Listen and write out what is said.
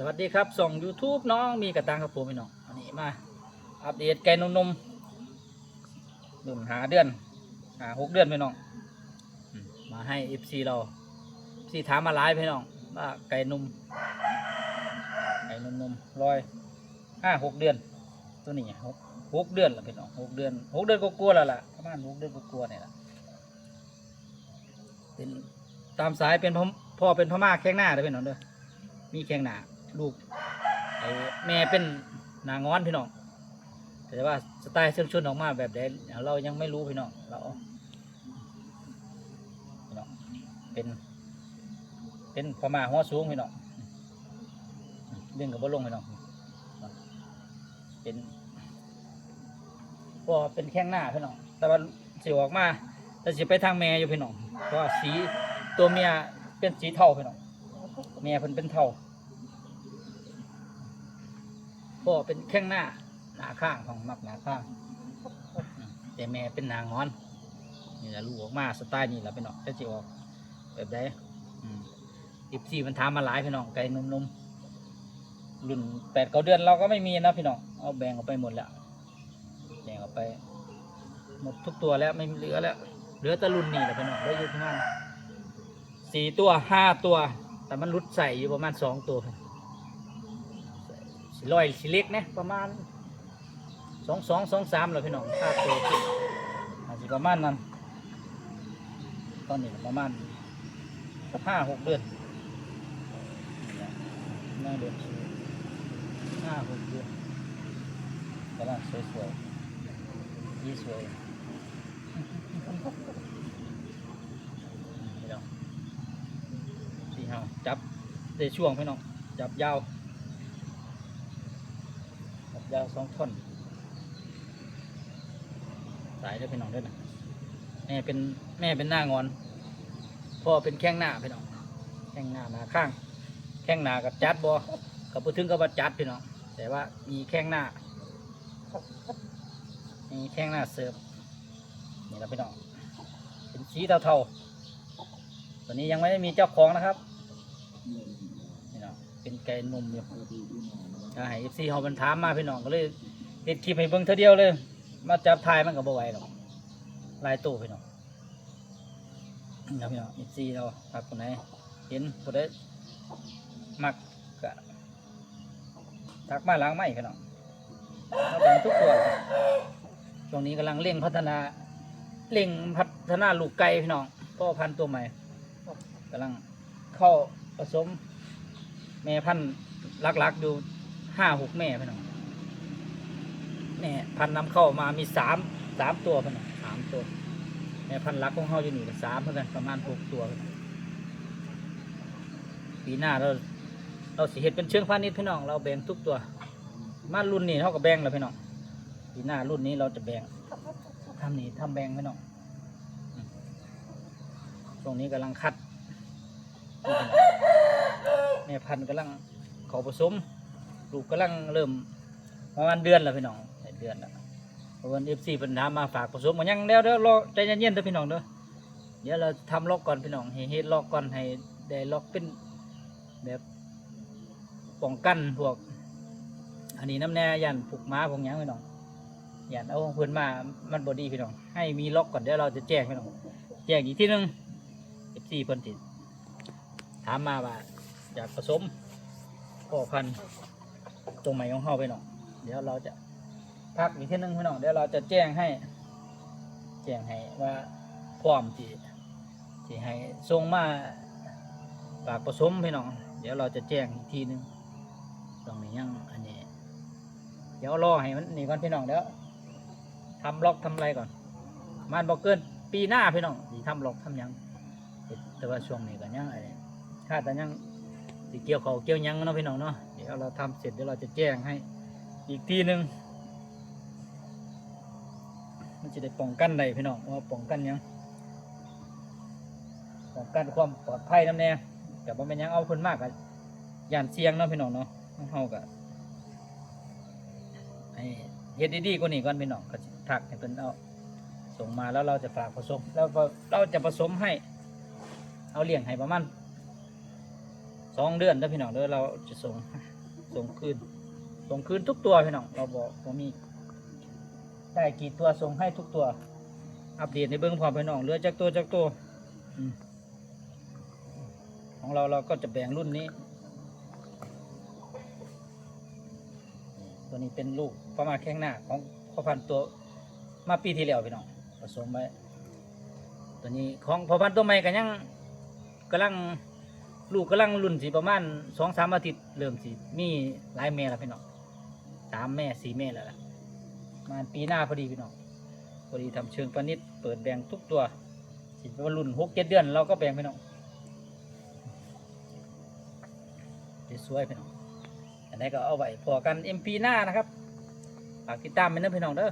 สวัสดีครับส่ง YouTube น้องมีกระตังครับผมพี่น้องอันนี้มา อัปเดตไก่นมนมหนึ่งหาเดือนหาหกเดือนพี่น้องมาให้ FC เรา FC ถามมาหลายพี่น้องว่าไก่นมไก่นมนมร้อยห้าหกเดือน ตัวนี้หกหกเดือนละพี่น้องหกเดือนหกเดือนก็กลัวแล้วล่ะประมาณหกเดือนก็กลัวเนี่ยละเป็นตามสายเป็นพ่อเป็นพม่าแข้งหน้าเด้อพี่น้องเด้อมีแข้งหน้า ลูกไอ้แม่เป็นนางงอนพี่น้องแต่ว่าสไตล์เชิงชุนออกมาแบบใดเรายังไม่รู้พี่น้องเราพี่น้องเป็น เป็นพม่าหัวสูงพี่น้องเรื่องกับบลงพี่น้องเป็นก็เป็นแข้งหน้าพี่น้องแต่ว่าสิออกมาแต่สิไปทางแม่อยู่พี่น้องเพราะว่าสีตัวเมียเป็นสีเทาพี่น้องแม่เพิ่นเป็นเทา พ่อเป็นแข้งหน้าหน้าข้างของมักหน้าข้าง แต่แม่เป็นนางงอน นี่แหละลูกออกมาสไตล์นี้แหละพี่น้องจะจิออกแบบใดอีสี่มันถามมาหลายพี่น้องไก่นมนมๆรุ่นแปดเก้าเดือนเราก็ไม่มีนะพี่น้องเอาแบ่งออกไปหมดแล้วแบ่งออกไป หมดทุกตัวแล้วไม่เหลือแล้วเหลือแต่รุ่นนี้แหละพี่น้องเหลือยู่ประมาณสี่ตัวห้าตัว แต่มันรุดใส่อยู่ประมาณสองตัว ลอยสิเล็กนะประมาณสองสองสองสามเลยพี่น้องห้าตัวอาจจะประมาณนั้นตอนนี้ประมาณสักห้าหกเดือนน่าเดือนห้าหกเดือนกำลังสวยๆยี่สวยพี่น้องสี่ห้าจับได้ช่วงพี่น้องจับยาว ยาวสองท่อน สายได้อพี่น้องด้วยนะแม่เป็นแม่เป็นหน้างอน พ่อเป็นแข้งหน้าพี่น้อง แข้งหน้าหน้าข้าง แข้งหน้ากับจัดบอกัพูดถึงกับว่าจัดพี่น้อง แต่ว่ามีแข้งหน้า มีแข้งหน้าเสิร์ฟนี่แหละพี่น้อง เป็นสีเทาๆตัวนี้ยังไม่ได้มีเจ้าของนะครับพี่น้องเป็นไก่นมอยู่ ถ้าให้เอฟซีเขาบันถามมาพี่น้องก็เลยเด็ดคลิปให้เบิ่งเท่าเดียวเลย มาจับทายมันก็บ่ไหวหรอกลายตู้พี่น้องนะพี่น้องเอฟซีเราครับคนไหนเห็นคนใดมักก็ทักมาล้างไม่พี่น้องเราแบ่งทุกตัวช่วงนี้กำลังเร่งพัฒนาเร่งพัฒนาลูกไก่พี่น้องพ่อพันธุ์ตัวใหม่กำลังเข้าผสมแม่พันธุ์ลักๆอยู่ ห้าหกแม่พี่น้องแม่พันธุ์นำเข้ามามีสามสามตัวพี่น้องสามตัวแม่พันธุ์ลักของเขาอยู่นี่สามเพื่อนประมาณหกตัวพี่น้องปีหน้าเราเราสิเห็ดเป็นเชิงพาณิชย์พี่น้องเราแบ่งทุกตัว มารุ่นนี้เขาก็แบ่งแล้วพี่น้องปีหน้ารุ่นนี้เราจะแบ่งทำนี่ทำแบ่งพี่น้องอืมช่วงนี้กำลังคัดแม่พันธุ์กำลังขาผสม ลูกกำลังเริ่มประมาณเดือนแล้วพี่น้องได้เดือนแล้วเพราะวันเอฟซีเป็นถามมาฝากผสมกันยังเดี๋ยวเดี๋ยวรอใจเย็นๆเด้อพี่น้องเด้อเดี๋ยวเราทำล็อกก่อนพี่น้องให้เฮ็ดล็อกก่อนให้ได้ล็อกเป็นแบบป้องกันพวก อันนี้น้ำแน่ยันผูกม้าพวกหยังพี่น้องยันเอาของเพื่อนมามันบอดีพี่น้อง ให้มีล็อกก่อนเดี๋ยวเราจะแจ้งพี่น้อง แจ้งอีกที่นึงเอฟซีเพิ่นติถามมาว่าอยากผสมพ่อพันธุ์ ตรงใหม่ของเขาไปหน่อยเดี๋ยวเราจะพักอีกทีหนึงพี่น้องเดี๋ยวเราจะแจ้งให้ แจ้งให้ว่าพร้อมที่ที่ให้ส่งมาฝากผสมพี่น้อง เดี๋ยวเราจะแจ้งอีกทีหนึงตรงนี้ยังอันนี้ เดี๋ยวรอให้มันนี่ก่อนพี่น้องเดี๋ยวทำล็อกทำอะไรก่อน มันบอกเกินปีหน้าพี่น้องที่ทำล็อกทำยังแต่ว่าช่วงนี้ก็ยังอะไรถ้าแต่ยังสิเกี่ยวเขาเกี่ยวยังเนาะพี่น้องเนาะ เดี๋ยวเราทำเสร็จเดี๋ยวเราจะแจ้งให้อีกทีหนึ่งมันจะได้ป้องกันได้พี่น้องว่าป้องกันยังป้องกันความปลอดภัยน้ำแน่แต่ว่าเป็นยังเอาคนมากกับยานเสียงเนาะพี่น้องเนาะเฮากับให้เฮ็ดดีๆกว่านี้ก่อนพี่น้องก็สิทักให้เพิ่นเอาส่งมาแล้วเราจะฝากผสม แล้วเราจะผสมให้ เอาเลี้ยงให้ประมาณสองเดือนแล้วพี่น้องเด้อเราจะส่ง ส่งคืน ส่งคืนทุกตัวพี่น้อง เราบอกผมมี ได้กี่ตัวส่งให้ทุกตัว อัปเดตในเบื้องพร้อมพี่น้อง เหลือจากตัวจากตัวอของเราเราก็จะแบ่งรุ่นนี้ ตัวนี้เป็นลูกประมาณแข้งหน้าของพ่อพันตัว มาปีที่แล้วพี่น้อง ผสมไว้ ตัวนี้ของพ่อพันตัวใหม่ก็ยังกำลัง ลูกกำลังรุ่นสีประมาณสองสามอาทิตย์เริ่มสีมีหลายแม่แล้วพี่น้องสามแม่สี่แม่แล้วล่ะมาปีหน้าพอดีพี่น้องพอดีทำเชิงประนิษเปิดแบ่งทุกตัวสิป็นรุ่นหกเจ็ดเดือนเราก็แบ่งพี่น้องสวยพี่น้องอันนี้ก็เอาไว้พอกัน MP หน้านะครับฝากติดตามไปนะพี่น้องเด้อ